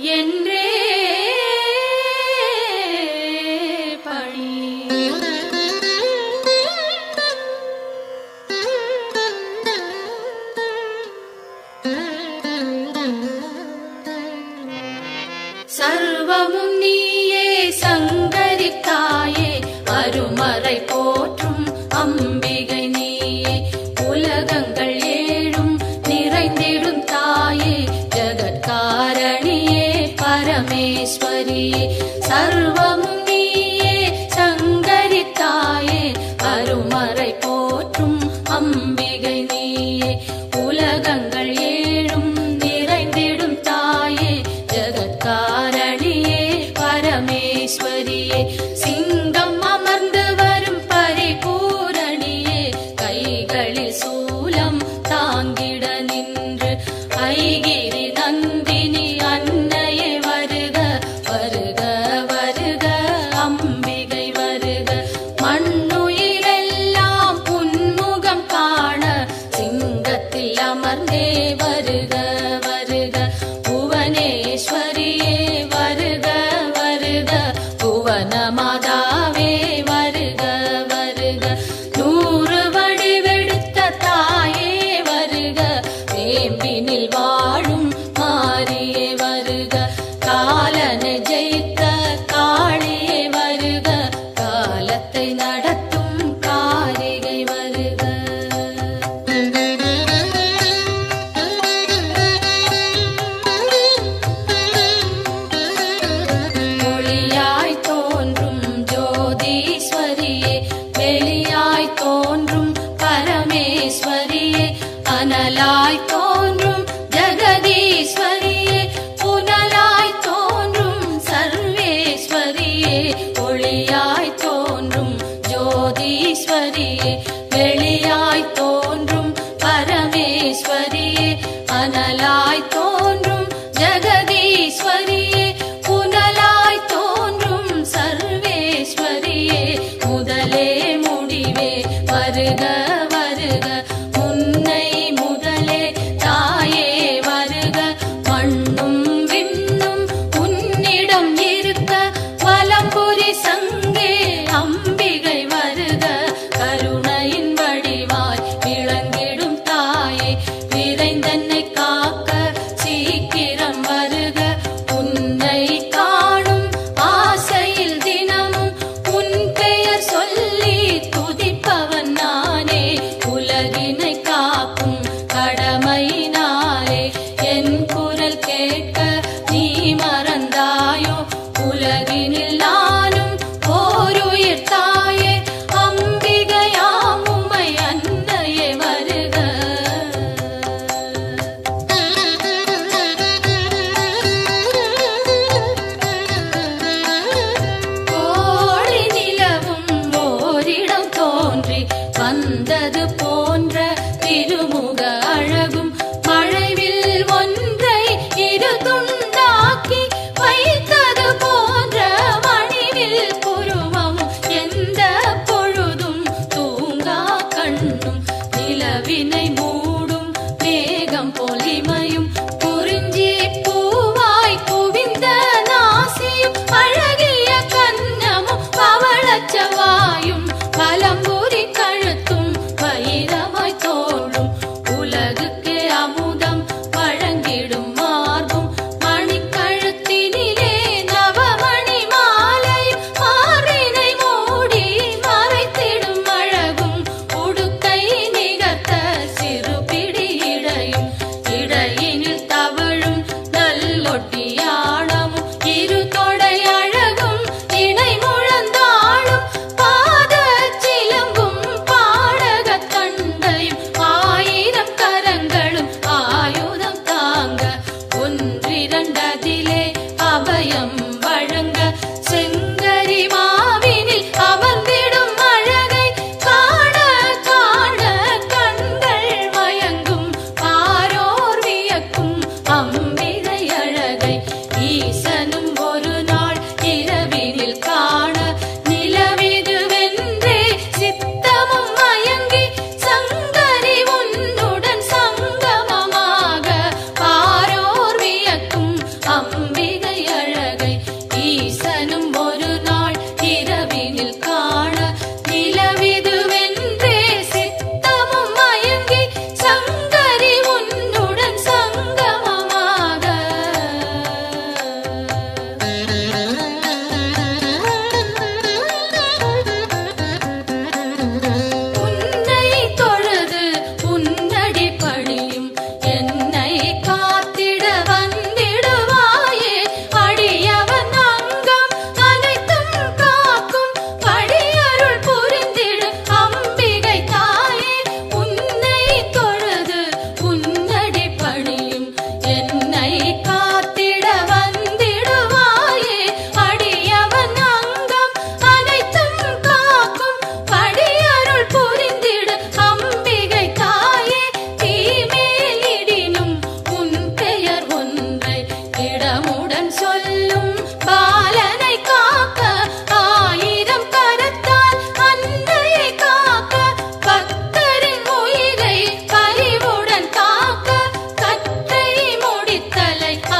என்றே जय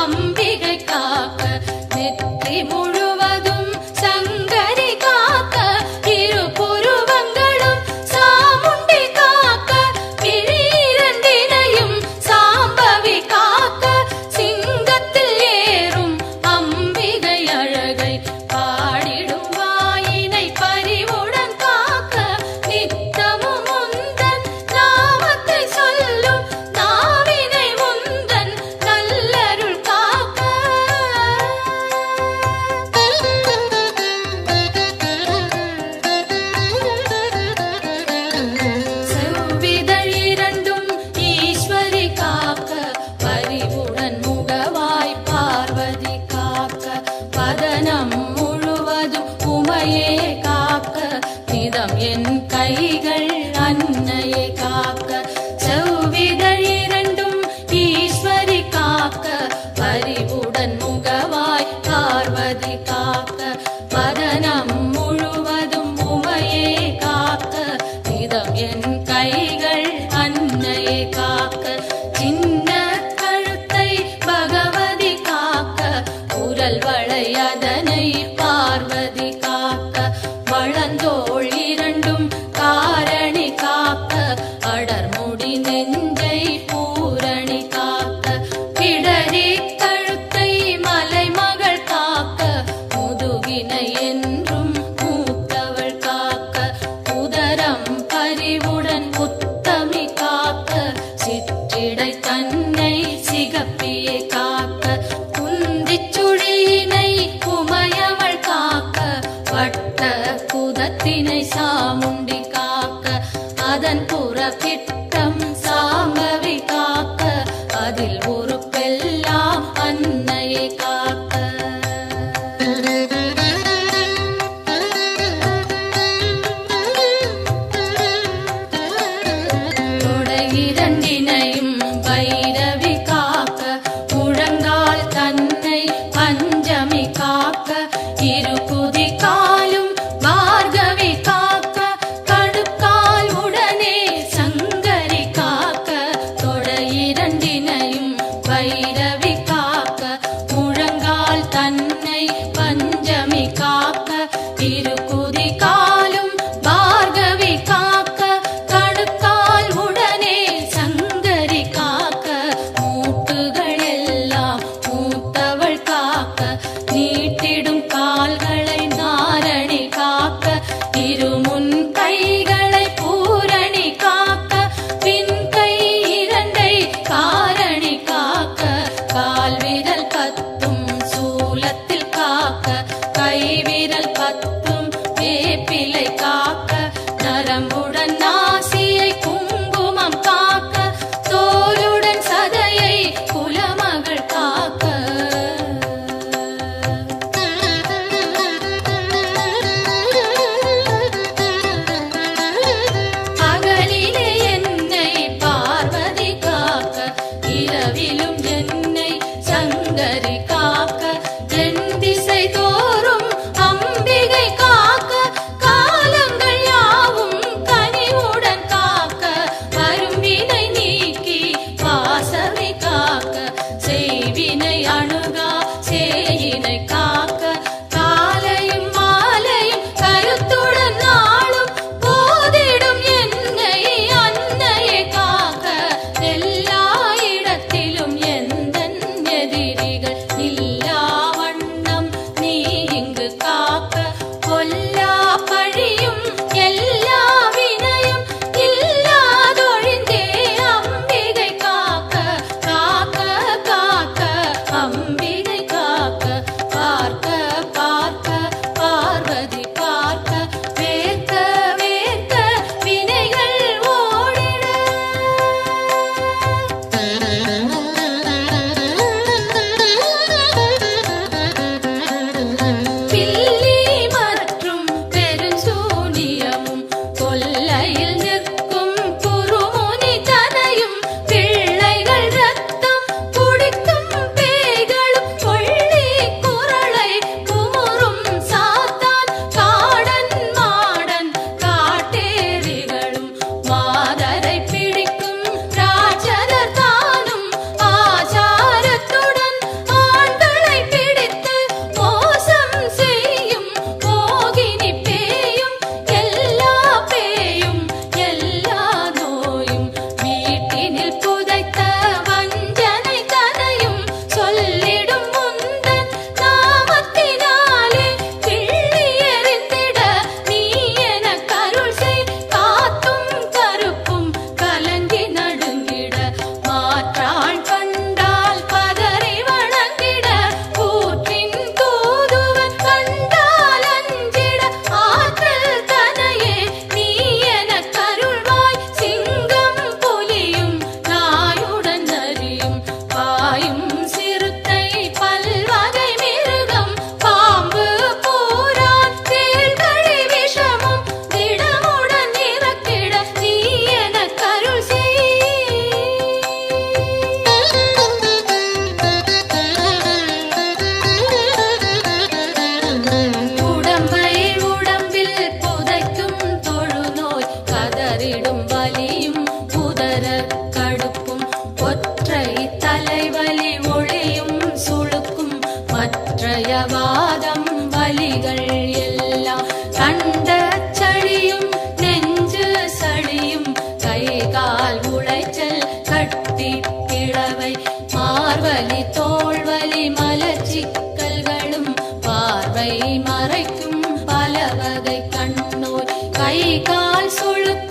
தம்பி வனம் முழுவதும் உமையே என்றும் பிரளயவாதம் வலிகள் எல்லாம் கண்ட சளியும் நெஞ்சு சளியும் கை கால் உளைச்சல் கட்டி பிளவை மார்வலி தோல்வலி மலச்சிக்கல்களும் பார்வை மறைக்கும் பல வகை கண்ணோய் கை கால் சொழுக்கு